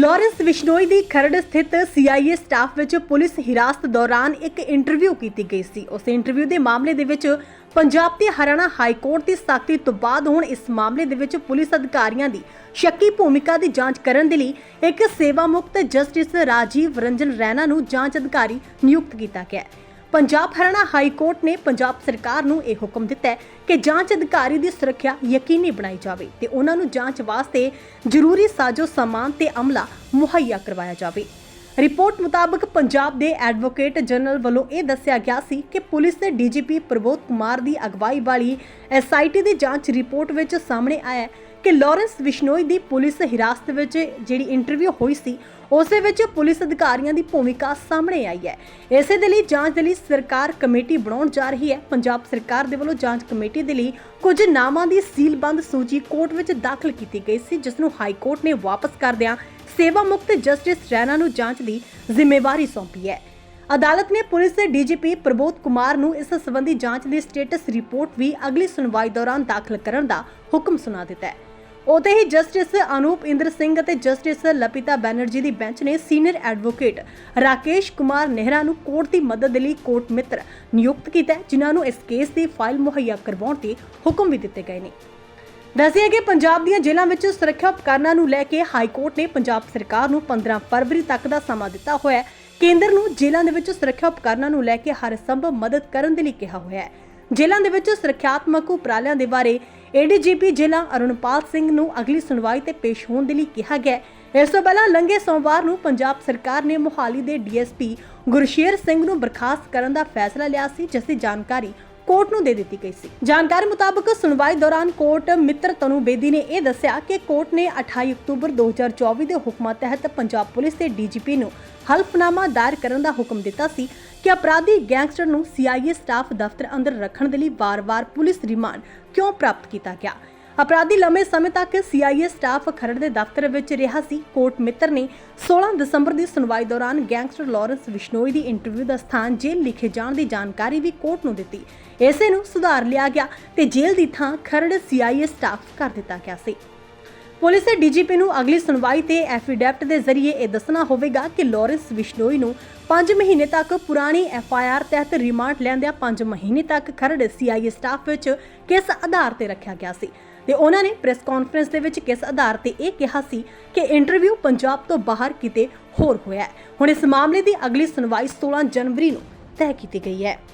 Lawrence Bishnoi ਦੀ ਖਰੜ ਸਥਿਤ CIA staff ਵਿੱਚ police ਹਿਰਾਸਤ ਦੌਰਾਨ ਇੱਕ ਇੰਟਰਵਿਊ ਕੀਤੀ ਗਈ ਸੀ। ਉਸ ਇੰਟਰਵਿਊ ਦੇ ਮਾਮਲੇ ਦੇ ਵਿੱਚ ਪੰਜਾਬ ਤੇ ਹਰਿਆਣਾ ਹਾਈ ਕੋਰਟ ਦੀ ਸਖਤੀ ਤੋਂ ਬਾਅਦ ਹੁਣ ਇਸ ਮਾਮਲੇ ਦੇ ਵਿੱਚ ਪੁਲਿਸ ਅਧਿਕਾਰੀਆਂ ਦੀ ਸ਼ੱਕੀ ਭੂਮਿਕਾ ਦੀ ਜਾਂਚ ਕਰਨ ਦੇ ਲਈ ਇੱਕ ਸੇਵਾ ਮੁਕਤ ਜਸਟਿਸ ਰਾਜੀਵ ਰੰਜਨ ਰੈਨਾ ਨੂੰ ਜਾਂਚ ਅਧਿਕਾਰੀ ਨਿਯੁਕਤ ਕੀਤਾ ਗਿਆ ਹੈ। ਪੰਜਾਬ ਹਰਿਆਣਾ ਹਾਈ ਕੋਰਟ ਨੇ ਪੰਜਾਬ ਸਰਕਾਰ ਨੂੰ ਇਹ ਹੁਕਮ ਦਿੱਤਾ ਹੈ ਕਿ ਜਾਂਚ ਅਧਿਕਾਰੀ ਦੀ ਸੁਰੱਖਿਆ ਯਕੀਨੀ ਬਣਾਈ ਜਾਵੇ ਤੇ ਉਹਨਾਂ ਨੂੰ ਜਾਂਚ ਵਾਸਤੇ ਜ਼ਰੂਰੀ ਸਾਜ਼ੋ ਸਾਮਾਨ ਤੇ ਅਮਲਾ ਮੁਹੱਈਆ ਕਰਵਾਇਆ ਜਾਵੇ। ਰਿਪੋਰਟ ਮੁਤਾਬਕ ਪੰਜਾਬ ਦੇ ਐਡਵੋਕੇਟ ਜਨਰਲ ਵੱਲੋਂ ਇਹ ਦੱਸਿਆ ਗਿਆ ਸੀ ਕਿ ਪੁਲਿਸ ਦੇ ਡੀਜੀਪੀ ਪ੍ਰਬੋਧ ਕੁਮਾਰ ਦੀ ਅਗਵਾਈ ਵਾਲੀ ਐਸਆਈਟੀ ਦੀ ਜਾਂਚ ਰਿਪੋਰਟ ਵਿੱਚ ਸਾਹਮਣੇ ਆਇਆ ਕਿ ਲਾਰੈਂਸ ਵਿਸ਼ਨੋਈ ਦੀ ਪੁਲਿਸ ਹਿਰਾਸਤ ਵਿੱਚ ਜਿਹੜੀ ਇੰਟਰਵਿਊ ਹੋਈ ਸੀ, ਉਸੇ ਵਿੱਚ ਪੁਲਿਸ ਅਧਿਕਾਰੀਆਂ ਦੀ ਭੂਮਿਕਾ ਸਾਹਮਣੇ ਆਈ ਹੈ। ਇਸੇ ਦੇ ਲਈ ਜਾਂਚ ਦੇ ਲਈ ਸਰਕਾਰ ਕਮੇਟੀ ਬਣਾਉਣ ਜਾ ਰਹੀ ਹੈ। ਪੰਜਾਬ ਸਰਕਾਰ ਦੇ ਵੱਲੋਂ ਜਾਂਚ ਕਮੇਟੀ ਦੇ ਲਈ ਕੁਝ ਨਾਮਾਂ ਦੀ ਸੀਲਬੰਦ ਸੂਚੀ ਕੋਰਟ ਵਿੱਚ ਦਾਖਲ ਕੀਤੀ ਗਈ ਸੀ, ਜਿਸ ਨੂੰ ਹਾਈ ਕੋਰਟ ਨੇ ਵਾਪਸ ਕਰਦਿਆਂ ਸੇਵਾ ਮੁਕਤ ਜਸਟਿਸ ਰੈਨਾ ਨੂੰ ਜਾਂਚ ਦੀ ਜ਼ਿੰਮੇਵਾਰੀ ਸੌਂਪੀ ਹੈ। ਅਦਾਲਤ ਨੇ ਪੁਲਿਸ ਦੇ ਡੀਜੀਪੀ ਪ੍ਰਬੋਧ ਕੁਮਾਰ ਨੂੰ ਇਸ ਸੰਬੰਧੀ ਜਾਂਚ ਦੀ ਸਟੇਟਸ ਰਿਪੋਰਟ ਵੀ ਅਗਲੀ ਸੁਣਵਾਈ ਦੌਰਾਨ ਦਾਖਲ ਕਰਨ ਦਾ ਹੁਕਮ ਸੁਣਾ ਦਿੱਤਾ ਹੈ। ਉਤੇ ਹੀ ਜਸਟਿਸ ਅਨੂਪ ਇੰਦਰ ਸਿੰਘ ਅਤੇ ਜਸਟਿਸ ਲਪਿਤਾ ਬੈਨਰਜੀ ਦੀ ਬੈਂਚ ਨੇ ਸੀਨੀਅਰ ਐਡਵੋਕੇਟ ਰਾਕੇਸ਼ ਕੁਮਾਰ ਨਹਿਰਾ ਨੂੰ ਕੋਰਟ ਦੀ ਮਦਦ ਲਈ ਕੋਰਟ ਮਿੱਤਰ ਨਿਯੁਕਤ ਕੀਤਾ ਜਿਨ੍ਹਾਂ ਨੂੰ ਇਸ ਕੇਸ ਦੀ ਫਾਈਲ ਮੁਹੱਈਆ ਕਰਵਾਉਣ ਦੇ ਹੁਕਮ ਵੀ ਦਿੱਤੇ ਗਏ ਨੇ। ਦੱਸਿਆ ਕਿ ਪੰਜਾਬ ਦੀਆਂ ਜੇਲ੍ਹਾਂ ਵਿੱਚ ਸੁਰੱਖਿਆ ਉਪਕਰਨਾਂ ਨੂੰ ਲੈ ਕੇ ਹਾਈ ਕੋਰਟ ਨੇ ਪੰਜਾਬ ਸਰਕਾਰ ਨੂੰ 15 ਫਰਵਰੀ ਤੱਕ ਦਾ ਸਮਾਂ ਦਿੱਤਾ ਹੋਇਆ ਹੈ। ਕੇਂਦਰ ਨੂੰ ਜੇਲ੍ਹਾਂ ਦੇ ਵਿੱਚ ਸੁਰੱਖਿਆ ਉਪਕਰਨਾਂ ਨੂੰ ਲੈ ਕੇ ਹਰ ਸੰਭਵ ਮਦਦ ਕਰਨ ਦੇ ਲਈ ਕਿਹਾ ਹੋਇਆ ਹੈ। ਜੇਲ੍ਹਾਂ ਦੇ ਵਿੱਚ ਸੁਰੱਖਿਆਤਮਕ ਉਪਰਾਲਿਆਂ ਦੇ ਬਾਰੇ ਏਡੀਜੀਪੀ ਜੇਲ੍ਹਾਂ ਅਰੁਣਪਾਲ ਸਿੰਘ ਨੂੰ ਅਗਲੀ ਸੁਣਵਾਈ ਤੇ ਪੇਸ਼ ਹੋਣ ਦੇ ਲਈ ਕਿਹਾ ਗਿਆ ਇਸ ਤੋਂ ਪਹਿਲਾਂ ਲੰਘੇ ਸੋਮਵਾਰ ਨੂੰ ਪੰਜਾਬ ਸਰਕਾਰ ਨੇ ਮੋਹਾਲੀ ਦੇ ਡੀਐਸਪੀ ਗੁਰਸ਼ੇਰ ਸਿੰਘ ਨੂੰ ਬਰਖਾਸਤ ਕਰਨ ਦਾ ਫੈਸਲਾ ਲਿਆ ਸੀ, ਜਿਸ ਦੀ ਜਾਣਕਾਰੀ ਕੋਰਟ ਨੂੰ ਦੇ ਦਿੱਤੀ ਗਈ ਸੀ। ਜਾਣਕਾਰੀ ਮੁਤਾਬਕ ਸੁਣਵਾਈ ਦੌਰਾਨ ਕੋਰਟ ਮਿੱਤਰ ਤਨੂ ਬੇਦੀ ਨੇ ਇਹ ਦੱਸਿਆ ਕਿ ਕੋਰਟ ਨੇ 28 ਅਕਤੂਬਰ 2024 ਦੇ ਹੁਕਮਾਂ ਤਹਿਤ ਪੰਜਾਬ ਪੁਲਿਸ ਦੇ ਡੀਜੀਪੀ ਨੂੰ ਹਲਫਨਾਮਾ ਦਾਇਰ ਕਰਨ ਦਾ ਹੁਕਮ ਦਿੱਤਾ ਸੀ ਕਿ ਅਪਰਾਧੀ ਗੈਂਗਸਟਰ ਨੂੰ ਸੀਆਈਏ ਸਟਾਫ ਦਫ਼ਤਰ ਅੰਦਰ ਰੱਖਣ ਦੇ ਲਈ ਵਾਰ-ਵਾਰ ਪੁਲਿਸ ਰਿਮਾਂਡ ਕਿਉਂ ਪ੍ਰਾਪਤ ਕੀਤਾ ਗਿਆ। ਅਪਰਾਧੀ ਲੰਮੇ ਸਮੇਂ ਤੱਕ ਸੀਆਈਏ ਸਟਾਫ ਖਰੜ ਦੇ ਦਫ਼ਤਰ ਵਿੱਚ ਰਿਹਾ ਸੀ। ਕੋਰਟ ਮਿੱਤਰ ਨੇ 16 ਦਸੰਬਰ ਦੀ ਸੁਣਵਾਈ ਦੌਰਾਨ ਗੈਂਗਸਟਰ ਲਾਰੈਂਸ ਵਿਸ਼ਨੋਈ ਦੀ ਇੰਟਰਵਿਊ ਦਾ ਸਥਾਨ ਜੇਲ੍ਹ ਲਿਖੇ ਜਾਣ ਦੀ ਜਾਣਕਾਰੀ ਵੀ ਕੋਰਟ ਨੂੰ ਦਿੱਤੀ। ਇਸੇ ਨੂੰ ਸੁਧਾਰ ਲਿਆ ਗਿਆ ਤੇ ਜੇਲ੍ਹ ਦੀ ਥਾਂ ਖਰੜ ਸੀਆਈਏ ਸਟਾਫ ਕਰ ਦਿੱਤਾ ਗਿਆ ਸੀ। ਪੁਲਿਸ ਦੇ ਡੀਜੀਪੀ ਨੂੰ ਅਗਲੀ ਸੁਣਵਾਈ ਤੇ ਐਫੀਡੈਵਿਟ ਦੇ ਜ਼ਰੀਏ ਇਹ ਦੱਸਣਾ ਹੋਵੇਗਾ ਕਿ ਲਾਰੈਂਸ ਵਿਸ਼ਨੋਈ ਨੂੰ 5 ਮਹੀਨੇ ਤੱਕ ਪੁਰਾਣੀ ਐਫਆਈਆਰ ਤਹਿਤ ਰਿਮਾਂਡ ਲੈਂਦਿਆਂ 5 ਮਹੀਨੇ ਤੱਕ ਖਰੜ ਸੀਆਈਏ ਸਟਾਫ ਵਿੱਚ ਕਿਸ ਆਧਾਰ ਤੇ ਰੱਖਿਆ ਗਿਆ ਸੀ? ਤੇ ਉਹਨਾਂ ਨੇ ਪ੍ਰੈਸ ਕਾਨਫਰੰਸ ਦੇ ਵਿੱਚ ਕਿਸ ਆਧਾਰ ਤੇ ਇਹ ਕਿਹਾ ਸੀ ਕਿ ਇੰਟਰਵਿਊ ਪੰਜਾਬ ਤੋਂ ਬਾਹਰ ਕਿਤੇ ਹੋਰ ਹੋਇਆ ਹੈ? ਹੁਣ ਇਸ ਮਾਮਲੇ ਦੀ ਅਗਲੀ ਸੁਣਵਾਈ 16 ਜਨਵਰੀ ਨੂੰ ਤੈਅ ਕੀਤੀ ਗਈ ਹੈ।